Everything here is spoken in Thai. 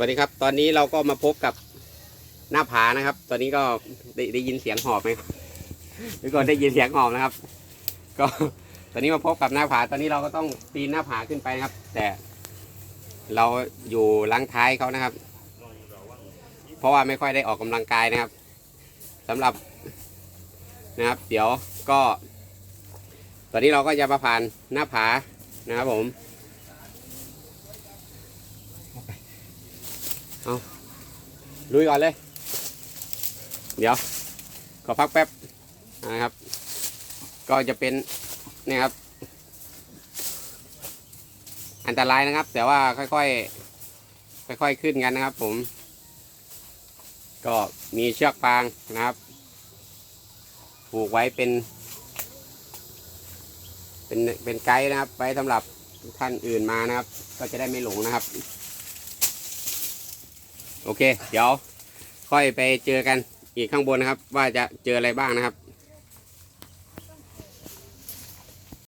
วัสดีครับ ตอนนี้เราก็มาพบกับหน้าผานะครับ ตอนนี้ก็ได้ได้ยินเสียงหอบไหมทุกคนได้ยินเสียงหอบนะครับ ก็ตอนนี้มาพบกับหน้าผา ตอนนี้เราก็ต้องปีนหน้าผาขึ้นไปนะครับ แต่เราอยู่ลังท้ายเขานะครับ เพราะว่าไม่ค่อยได้ออกกำลังกายนะครับสำหรับนะครับ เดี๋ยวก็ ตอนนี้เราก็จะมาผ่านหน้าผานะครับผม ลุยก่อนเลย เดี๋ยว ขอพักแป๊บนะครับ ก็จะเป็นนี่ครับ อันตรายนะครับ แต่ว่าค่อยๆค่อยๆขึ้นกันนะครับ ผม ก็มีเชือกฟางนะครับ ผูกไว้เป็น เป็นเป็นไกด์นะครับไว้สำหรับท่านอื่นมานะครับ ก็จะได้ไม่หลงนะครับ โอเค เดี๋ยวค่อยไปเจอกันอีกข้างบนนะครับ ว่าจะเจออะไรบ้างนะครับ